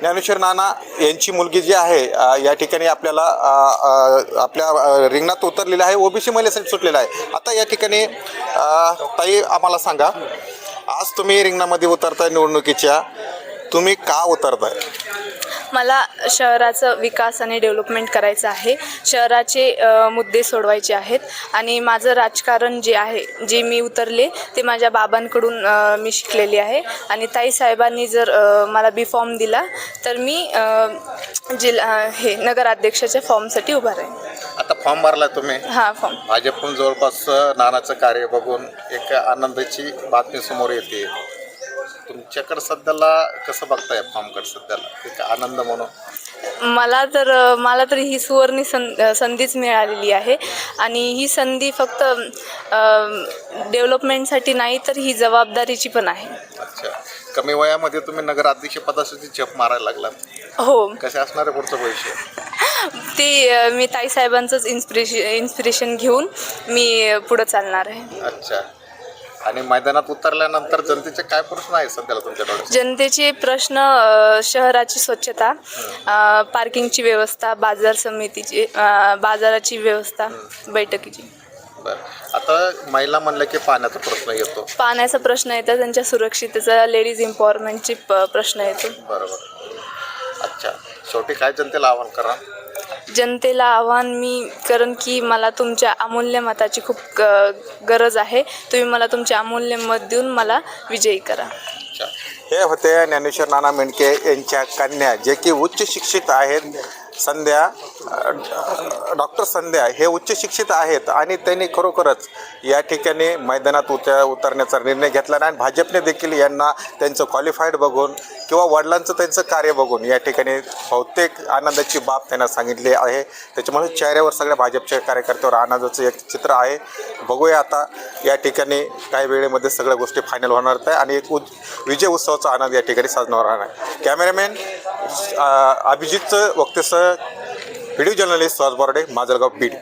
ज्ञानेश्वर नाना यांची मुलगी जी आहे या ठिकाणी आपल्याला आपल्या रिंगणात उतरलेली आहे. ओबीसी महिलेसाठी सुटलेला आहे. आता या ठिकाणी ताई आम्हाला सांगा. आज तुम्ही रिंगणामध्ये उतरताय निवडणुकीच्या. तुम्ही का उतरताय? मला शहराचं विकास आणि डेव्हलपमेंट करायचं आहे. शहराचे मुद्दे सोडवायचे आहेत आणि माझं राजकारण जे आहे जे मी उतरले ते माझ्या बाबांकडून मी शिकलेली आहे. आणि ताई साहेबांनी जर मला बी फॉर्म दिला तर मी जिल्हा हे नगराध्यक्षाच्या फॉर्मसाठी उभा राहीन. आता फॉर्म भरला तुम्ही? हां फॉर्म. भाजपकडून जवळपास नानाचं कार्य बघून एक आनंदाची बातमी समोर येते. तुमच्याकडे सध्याला कसं बघताय फॉर्मकडे सध्याला? एक आनंद म्हणून. मला तर मला तर ही सुवर्णी सं संधीच मिळालेली आहे. आणि ही संधी फक्त डेव्हलपमेंटसाठी नाही तर ही जबाबदारीची पण आहे. अच्छा. कमी वयामध्ये तुम्ही नगराध्यक्ष पदासाठी झेप मारायला लागलात. हो. कसे असणार आहे पुढचं भविष्य? ते मी ताईसाहेबांचंच इन्स्पिरेशन इन्स्पिरेशन घेऊन मी पुढं चालणार आहे. अच्छा. आणि मैदानात उतरल्यानंतर जनतेचे काय प्रश्न आहे सध्याला जनतेचे प्रश्न अ, शहराची स्वच्छता अ, पार्किंगची व्यवस्था बाजार समितीची अ, बाजाराची व्यवस्था बैठकीची. बरं. आता महिला म्हणलं की पाण्याचा प्रश्न येतो. पाण्याचा प्रश्न येतो त्यांच्या सुरक्षितेचा लेडीज एम्पॉवरमेंटची प प्रश्न येतो. बरोबर. अच्छा. शेवटी काय जनतेला आवाहन करा? जनतेला आव्हान मी करण की मला तुमच्या अमूल्य मताची खूप ग गरज आहे. तुम्ही मला तुमचे अमूल्य मत देऊन मला विजयी करा. हे होते ज्ञानेश्वर नाना मेंडके यांच्या कन्या जे की उच्च शिक्षित आहेत. संध्या डॉक्टर संध्या हे उच्च शिक्षित आहेत आणि त्यांनी खरोखरच या ठिकाणी मैदानात उतर उतरण्याचा निर्णय घेतला नाही. आणि भाजपने देखील यांना त्यांचं क्वालिफाईड बघून किंवा वडिलांचं त्यांचं कार्य बघून या ठिकाणी बहुतेक आनंदाची बाब त्यांना सांगितली आहे. त्याच्यामुळे चेहऱ्यावर सगळ्या भाजपच्या कार्यकर्त्यावर आनंदाचं एक चित्र आहे. बघूया आता या ठिकाणी काही वेळेमध्ये सगळ्या गोष्टी फायनल होणार आहेत आणि एक उज विजय उत्सवाचा आनंद या ठिकाणी साजरा होणार आहे कॅमेरामॅन अभिजितचं वक्तेसह व्हिडिओ जर्नलिस्ट सुहास बोर्डे माजलगाव बीड